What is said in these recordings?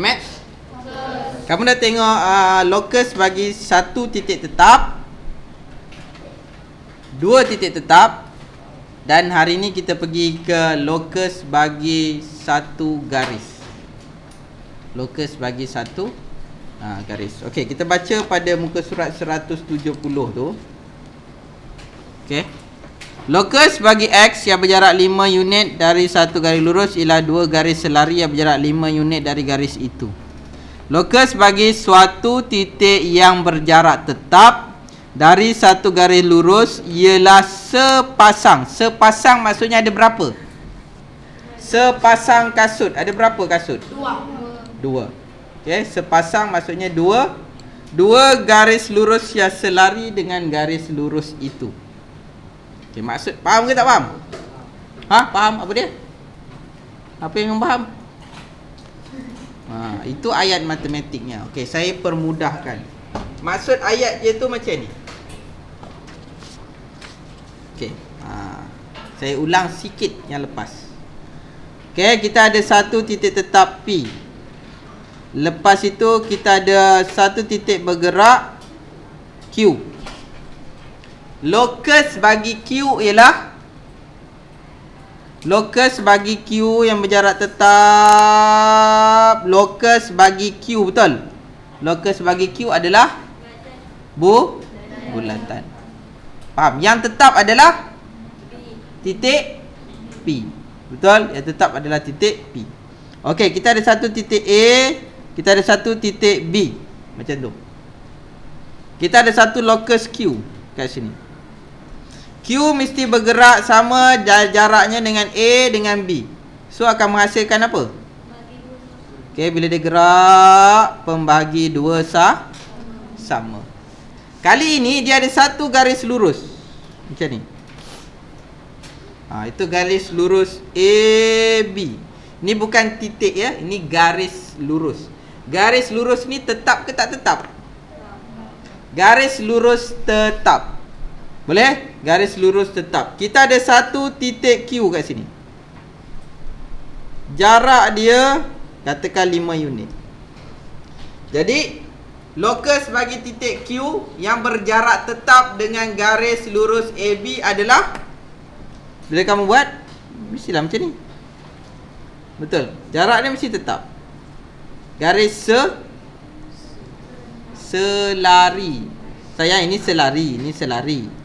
Matt? Kamu dah tengok uh, locus bagi satu titik tetap Dua titik tetap Dan hari ni kita pergi ke locus bagi satu garis. Locus bagi satu uh, garis. Okay, kita baca pada muka surat 170 tu. Okay Locus bagi X yang berjarak 5 unit dari satu garis lurus ialah dua garis selari yang berjarak 5 unit dari garis itu. Locus bagi suatu titik yang berjarak tetap dari satu garis lurus ialah sepasang. Sepasang maksudnya ada berapa? Sepasang kasut. Ada berapa kasut? Dua. Dua. Okey, sepasang maksudnya dua. Dua garis lurus yang selari dengan garis lurus itu. Okay, maksud faham ke tak faham? Ha, faham apa dia? Apa yang faham? Ha, itu ayat matematiknya. Okey, saya permudahkan. Maksud ayat dia tu macam ni. Okey. Ha, saya ulang sikit yang lepas. Okey, kita ada satu titik tetap P. Lepas itu kita ada satu titik bergerak Q. Locus bagi Q ialah Locus bagi Q yang berjarak tetap. Locus bagi Q betul? Locus bagi Q adalah Bu? Bulatan. Faham? Yang tetap adalah Titik P. Betul? Yang tetap adalah titik P. Okey, kita ada satu titik A Kita ada satu titik B. Macam tu. Kita ada satu locus Q Kat sini Q mesti bergerak sama jaraknya dengan A dengan B. So akan menghasilkan apa? Okey, bila dia gerak pembagi dua sah sama. Kali ini dia ada satu garis lurus. Macam ni. Ha, itu garis lurus AB. Ini bukan titik ya, ini garis lurus. Garis lurus ni tetap ke tak tetap? Garis lurus tetap. Boleh? Garis lurus tetap. Kita ada satu titik Q kat sini. Jarak dia katakan 5 unit. Jadi locus bagi titik Q yang berjarak tetap dengan garis lurus AB adalah bila kamu buat mestilah macam ni. Betul. Jarak dia mesti tetap. Garis se selari. Sayang ini selari, ini selari.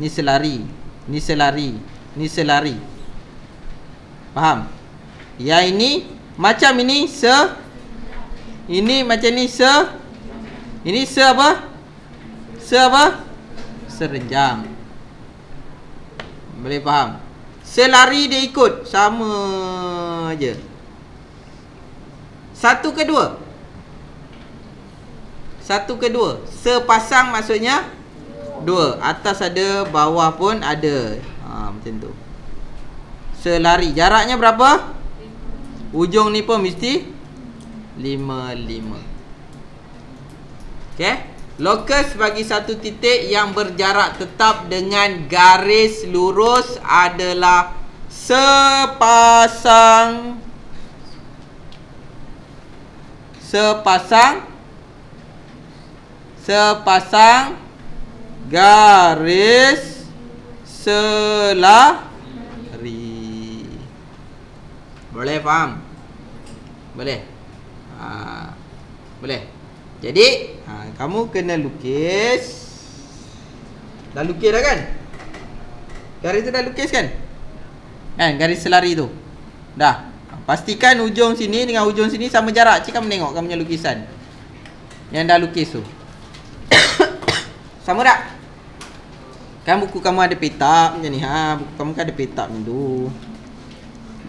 Ni selari Ni selari Ni selari Faham? Yang ini Macam ini Se Ini macam ni se Ini se apa? Se apa? Serenjang Boleh faham? Selari dia ikut Sama je Satu kedua Satu kedua Sepasang maksudnya Dua Atas ada Bawah pun ada. Ha, Macam tu. Selari. Jaraknya berapa? Ujung ni pun mesti Lima Lima. Okay Locus bagi satu titik yang berjarak tetap dengan garis lurus adalah sepasang. Sepasang. Sepasang garis selari. Boleh faham? Boleh. Ha, boleh. Jadi, ha, kamu kena lukis. Dah lukis dah kan? Garis tu dah lukis kan? Kan garis selari tu. Dah. Pastikan ujung sini dengan ujung sini sama jarak. Cik kamu tengok kamu punya lukisan. Yang dah lukis tu. sama tak? Kan buku kamu ada petak macam ni ha. Buku kamu kan ada petak macam tu.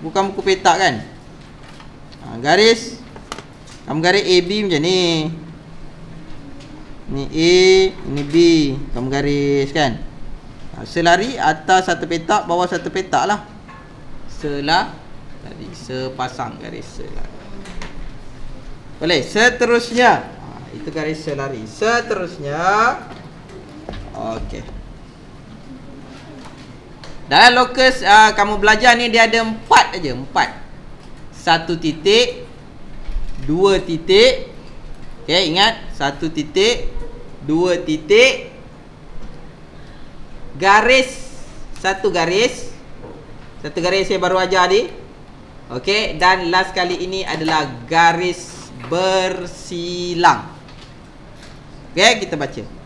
Buku kamu buku petak kan? Ha, garis kamu garis AB macam ni. Ni A, ni B. Kamu garis kan? Ha, selari atas satu petak, bawah satu petak lah. Selah tadi sepasang garis selari. Boleh. Seterusnya. Ha, itu garis selari. Seterusnya. Okey. Dalam locus uh, kamu belajar ni dia ada empat aja, empat. Satu titik, dua titik. Okay ingat? Satu titik Dua titik. Garis Satu garis. Satu garis saya baru ajar tadi Okay Dan last kali ini adalah Garis bersilang. Okay kita baca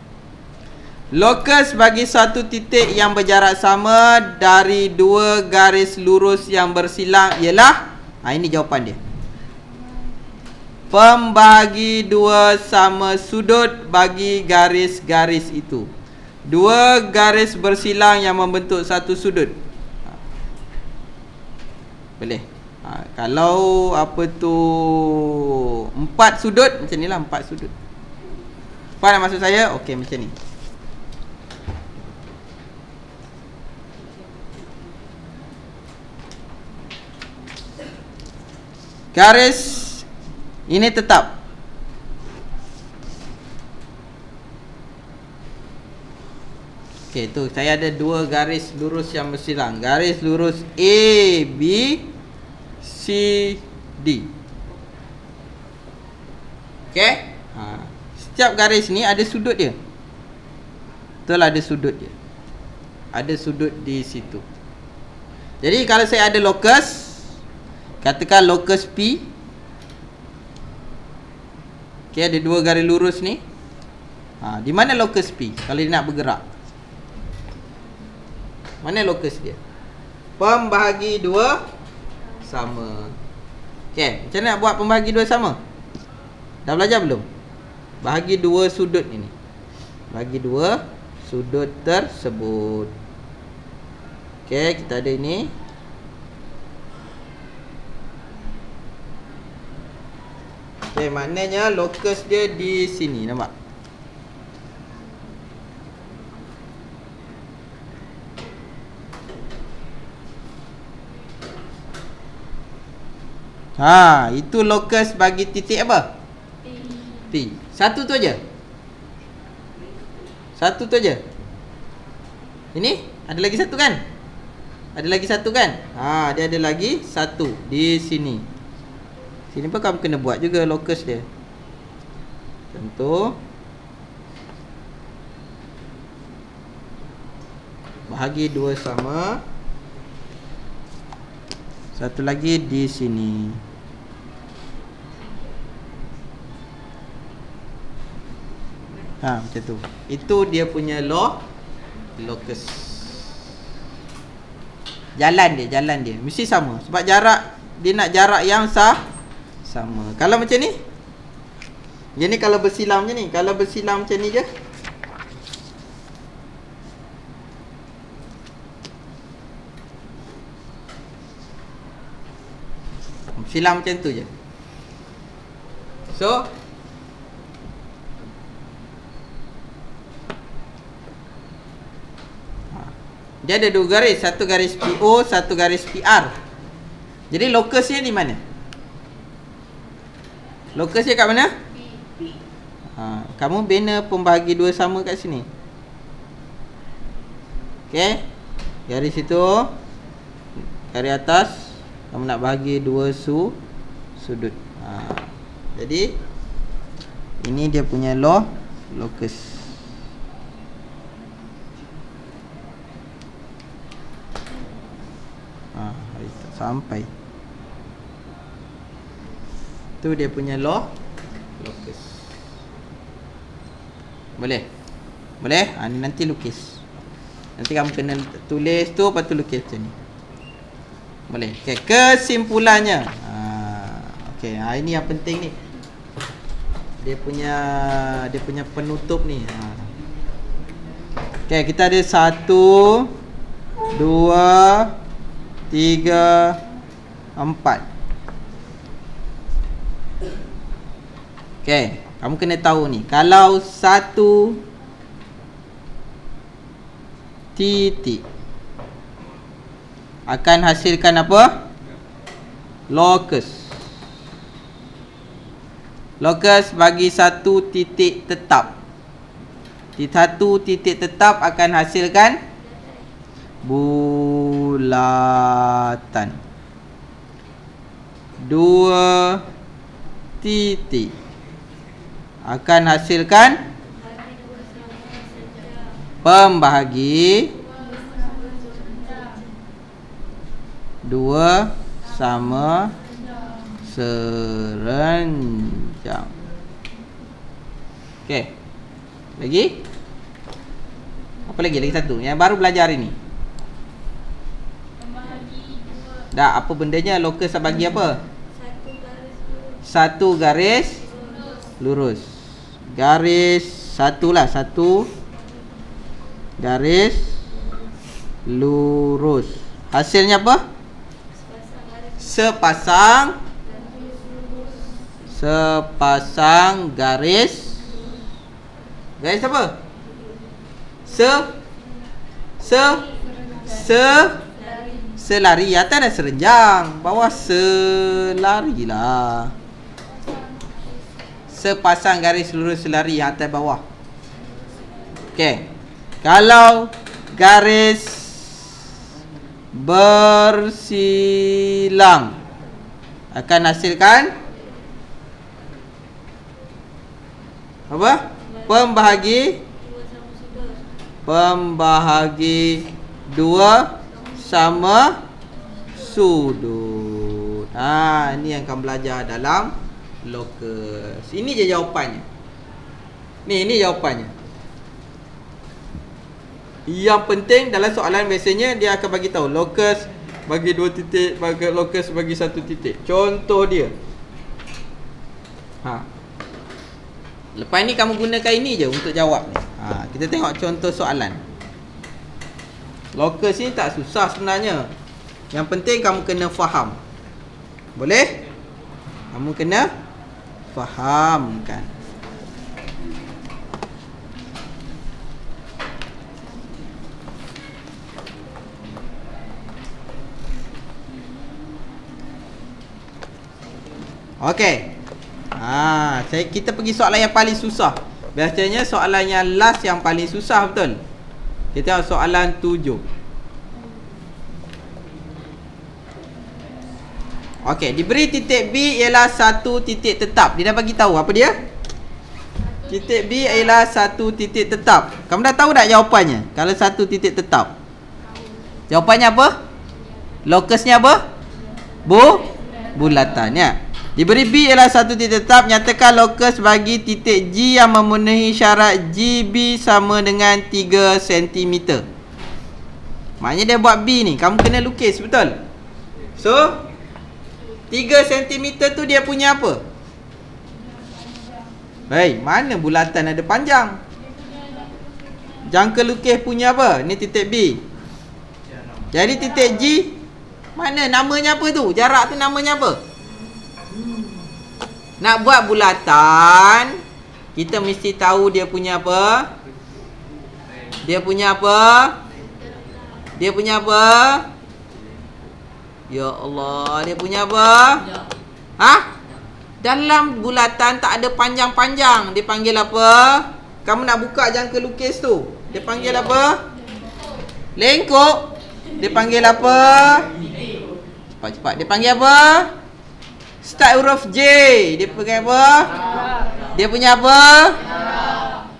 Lokus bagi satu titik yang berjarak sama Dari dua garis lurus yang bersilang Ialah ha, Ini jawapan dia. Pembagi dua sama sudut bagi garis-garis itu. Dua garis bersilang yang membentuk satu sudut. Ha. Boleh? Ha, Kalau apa tu Empat sudut Macam ni lah empat sudut. Faham maksud saya? Okey macam ni Garis ini tetap. Okey tu saya ada dua garis lurus yang bersilang. Garis lurus A, B, C, D. Okey? Ha. Setiap garis ni ada sudut dia. Betul ada sudut dia. Ada sudut di situ. Jadi kalau saya ada locus Katakan locus P Okay, ada dua garis lurus ni. Ha, di mana locus P kalau dia nak bergerak? Mana locus dia? Pembahagi dua sama. Okay, macam mana nak buat pembahagi dua sama? Dah belajar belum? Bahagi dua sudut ini. Bagi dua sudut tersebut. Okay, kita ada ini. Okey, maknanya locus dia di sini, nampak? Ha, itu locus bagi titik apa? P. P. Satu tu aja. Satu tu aja. Ini ada lagi satu kan? Ada lagi satu kan? Ha, dia ada lagi satu di sini. Sini pun kamu kena buat juga locus dia. Contoh. Bahagi dua sama. Satu lagi di sini. Ha macam tu. Itu dia punya law Locus. Jalan dia, jalan dia. Mesti sama. Sebab jarak Dia nak jarak yang sah sama. Kalau macam ni? Yang ni kalau bersilam macam ni. Kalau bersilam macam ni je. Silam macam tu je. So ha. Dia ada dua garis, satu garis PO, satu garis PR. Jadi lokusnya di mana? Lokus dia kat mana? Ha, kamu bina pembahagi dua sama kat sini. Okey. Garis situ. Garis atas kamu nak bahagi dua su sudut. Ha. Jadi ini dia punya lo lokus. Ha, sampai. Tu dia punya law locus. Boleh? Boleh? Ha, ni nanti lukis. Nanti kamu kena tulis tu lepas tu lukis macam ni. Boleh. Okay. Kesimpulannya. Ha, okay. Ha, ini yang penting ni. Dia punya dia punya penutup ni. Ha. Okay. Kita ada satu, dua, tiga, empat. Okay Kamu kena tahu ni. Kalau satu Titik Akan hasilkan apa? Locus. Locus bagi satu titik tetap. Di satu titik tetap akan hasilkan Bulatan. Dua titik akan hasilkan pembahagi dua sama serenjang. Okey. Lagi? Apa lagi? Lagi satu. Yang baru belajar ini. Dah apa bendanya locus bagi apa? Satu garis lurus. Garis satu lah satu garis lurus. Hasilnya apa? Sepasang sepasang garis garis apa? Se se se selari atas ada serenjang, bawah selari lah. Sepasang garis lurus selari atas bawah. Okey. Kalau garis bersilang akan hasilkan apa? Pembahagi pembahagi dua sama sudut. Ha, ini yang akan belajar dalam locus. Ini je jawapannya. Ni, ini jawapannya. Yang penting dalam soalan biasanya dia akan bagi tahu locus bagi dua titik, bagi locus bagi satu titik. Contoh dia. Ha. Lepas ni kamu gunakan ini je untuk jawab ni. Ha, kita tengok contoh soalan. Locus ni tak susah sebenarnya. Yang penting kamu kena faham. Boleh? Kamu kena fahamkan. Okey. Ha, saya kita pergi soalan yang paling susah. Biasanya soalan yang last yang paling susah betul. Kita tengok soalan tujuh. Okey, diberi titik B ialah satu titik tetap. Dia dah bagi tahu apa dia? Titik B ialah satu titik tetap. Kamu dah tahu tak jawapannya? Kalau satu titik tetap. Jawapannya apa? Locusnya apa? Bu bulatannya. Diberi B ialah satu titik tetap Nyatakan locus bagi titik G yang memenuhi syarat GB sama dengan 3 cm Maknanya dia buat B ni Kamu kena lukis betul? So 3 cm tu dia punya apa? Hei, mana bulatan ada panjang? Jangka lukis punya apa? Ni titik B Jadi titik G Mana namanya apa tu? Jarak tu namanya apa? Nak buat bulatan Kita mesti tahu dia punya apa Dia punya apa Dia punya apa Ya Allah Dia punya apa Ha? Dalam bulatan tak ada panjang-panjang Dia panggil apa Kamu nak buka jangka lukis tu Dia panggil apa Lengkok Dia panggil apa Cepat-cepat Dia panggil apa Start huruf J. Dia pakai apa? Dia punya apa?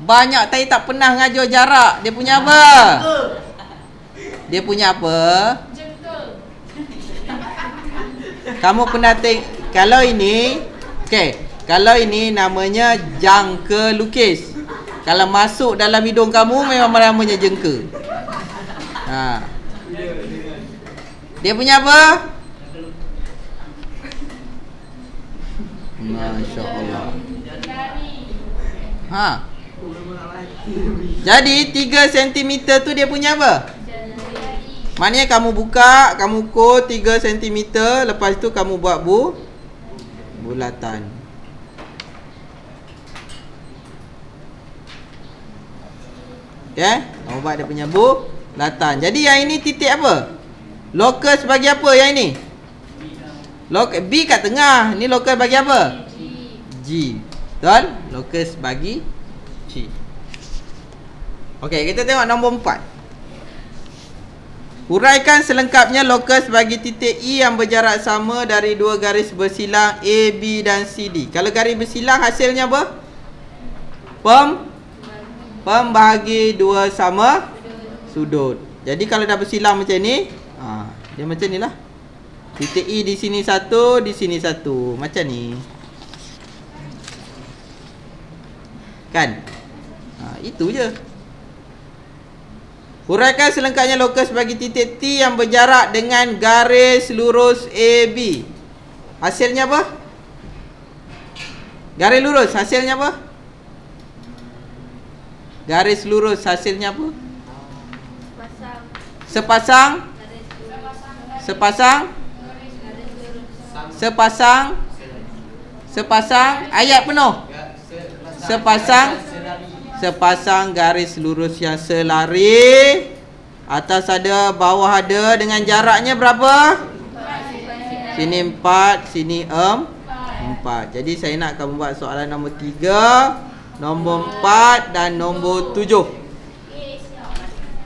Banyak tapi tak pernah ngajar jarak. Dia punya apa? Dia punya apa? Kamu pernah tengok kalau ini okey, kalau ini namanya jangka lukis. Kalau masuk dalam hidung kamu memang namanya jengka. Ha. Dia punya apa? Masya Allah Ha Jadi 3 cm tu dia punya apa? Maknanya kamu buka Kamu ukur 3 cm Lepas tu kamu buat bu Bulatan Ya Kamu buat dia punya bulatan Jadi yang ini titik apa? Locus bagi apa yang ini? Locus B kat tengah. Ni locus bagi apa? G. Betul? Locus bagi G. Okey, kita tengok nombor 4. Huraikan selengkapnya lokus bagi titik E yang berjarak sama dari dua garis bersilang A, B dan C, D. Kalau garis bersilang hasilnya apa? Pem pembahagi dua sama sudut. Jadi kalau dah bersilang macam ni, ha, dia macam ni lah. Titik E di sini satu, di sini satu. Macam ni. Kan? Ha, itu je. Huraikan selengkapnya lokus bagi titik T yang berjarak dengan garis lurus AB. Hasilnya apa? Garis lurus hasilnya apa? Garis lurus hasilnya apa? Sepasang Sepasang Sepasang Sepasang Ayat penuh Sepasang sepasang garis lurus yang selari. Atas ada bawah ada dengan jaraknya berapa? Sini empat sini em empat. Jadi saya nak kamu buat soalan nombor tiga nombor empat dan nombor tujuh.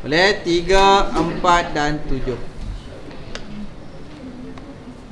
Boleh? Tiga empat dan tujuh